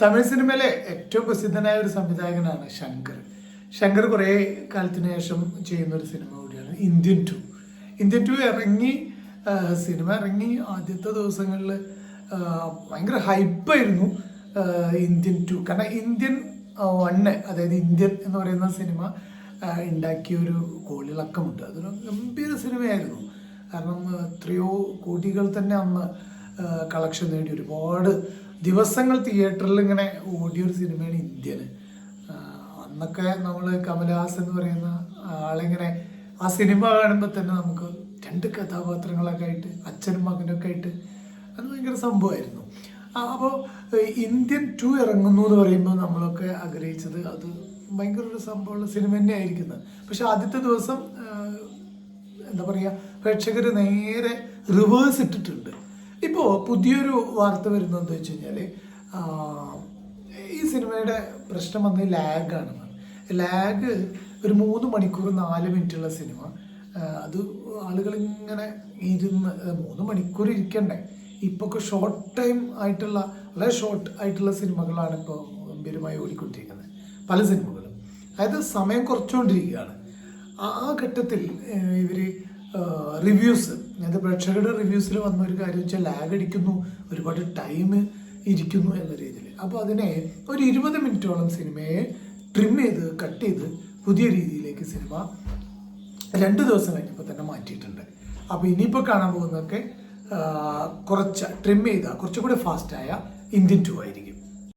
തമിഴ് സിനിമയിലെ ഏറ്റവും പ്രസിദ്ധനായ ഒരു സംവിധായകനാണ് ശങ്കർ. ശങ്കർ കുറേ കാലത്തിന് ശേഷം ചെയ്യുന്ന ഒരു സിനിമ കൂടിയാണ് ഇന്ത്യൻ ടു. ഇന്ത്യൻ ടു ഇറങ്ങി സിനിമ ഇറങ്ങി ആദ്യത്തെ ദിവസങ്ങളിൽ ഭയങ്കര ഹൈപ്പായിരുന്നു ഇന്ത്യൻ ടു. കാരണം ഇന്ത്യൻ വണ്ണ് അതായത് ഇന്ത്യൻ എന്ന് പറയുന്ന സിനിമ ഉണ്ടാക്കിയ ഒരു കോളിളക്കമുണ്ട്. അതൊരു ഗംഭീര സിനിമയായിരുന്നു. കാരണം എത്രയോ കോടികൾ തന്നെ അന്ന് കളക്ഷൻ നേടി. ഒരുപാട് ദിവസങ്ങൾ തിയേറ്ററിൽ ഇങ്ങനെ ഓടിയൊരു സിനിമയാണ് ഇന്ത്യന് അന്നൊക്കെ നമ്മൾ കമലഹാസ് എന്ന് പറയുന്ന ആളിങ്ങനെ ആ സിനിമ കാണുമ്പോൾ തന്നെ നമുക്ക് രണ്ട് കഥാപാത്രങ്ങളൊക്കെ ആയിട്ട് അച്ഛനും മകനൊക്കെ ആയിട്ട് അത് ഭയങ്കര സംഭവമായിരുന്നു. അപ്പോൾ ഇന്ത്യൻ ടു ഇറങ്ങുന്നു എന്ന് പറയുമ്പോൾ നമ്മളൊക്കെ ആഗ്രഹിച്ചത് അത് ഭയങ്കര ഒരു സംഭവമുള്ള സിനിമ തന്നെ ആയിരിക്കുന്നത് പക്ഷെ ആദ്യത്തെ ദിവസം എന്താ പറയുക പ്രേക്ഷകർ നേരെ റിവേഴ്സ് ഇട്ടിട്ടുണ്ട്. ഇപ്പോൾ പുതിയൊരു വാർത്ത വരുന്നത് വെച്ച് കഴിഞ്ഞാൽ ഈ സിനിമയുടെ പ്രശ്നം വന്ന് ലാഗാണെന്നാണ് ലാഗ് ഒരു മൂന്ന് മണിക്കൂർ നാല് മിനിറ്റുള്ള സിനിമ. അത് ആളുകൾ ഇങ്ങനെ ഇരുന്ന് മൂന്ന് മണിക്കൂർ ഇരിക്കണ്ടേ. ഇപ്പോൾ ഒക്കെ ഷോർട്ട് ടൈം ആയിട്ടുള്ള വളരെ ഷോർട്ട് ആയിട്ടുള്ള സിനിമകളാണ് ഇപ്പോൾ ഗംഭീരമായി ഓടിക്കൊണ്ടിരിക്കുന്നത്. പല സിനിമകളും. അതായത് സമയം കുറച്ചുകൊണ്ടിരിക്കുകയാണ്. ആ ഘട്ടത്തിൽ ഇവർ റിവ്യൂസ് അതായത് പ്രേക്ഷകരുടെ റിവ്യൂസിൽ വന്ന ഒരു കാര്യം വെച്ചാൽ ലാഗ് അടിക്കുന്നു ഒരുപാട് ടൈം ഇരിക്കുന്നു എന്ന രീതിയിൽ അപ്പോൾ അതിനെ ഒരു ഇരുപത് മിനിറ്റോളം സിനിമയെ ട്രിം ചെയ്ത് കട്ട് ചെയ്ത് പുതിയ രീതിയിലേക്ക് സിനിമ രണ്ട് ദിവസം കഴിഞ്ഞപ്പോൾ തന്നെ മാറ്റിയിട്ടുണ്ട്. അപ്പോൾ ഇനിയിപ്പോൾ കാണാൻ പോകുന്നതൊക്കെ കുറച്ച് ട്രിം ചെയ്ത കുറച്ചും കുറച്ചുകൂടി ഫാസ്റ്റായ ഇന്ത്യൻ ടു ആയിരിക്കും.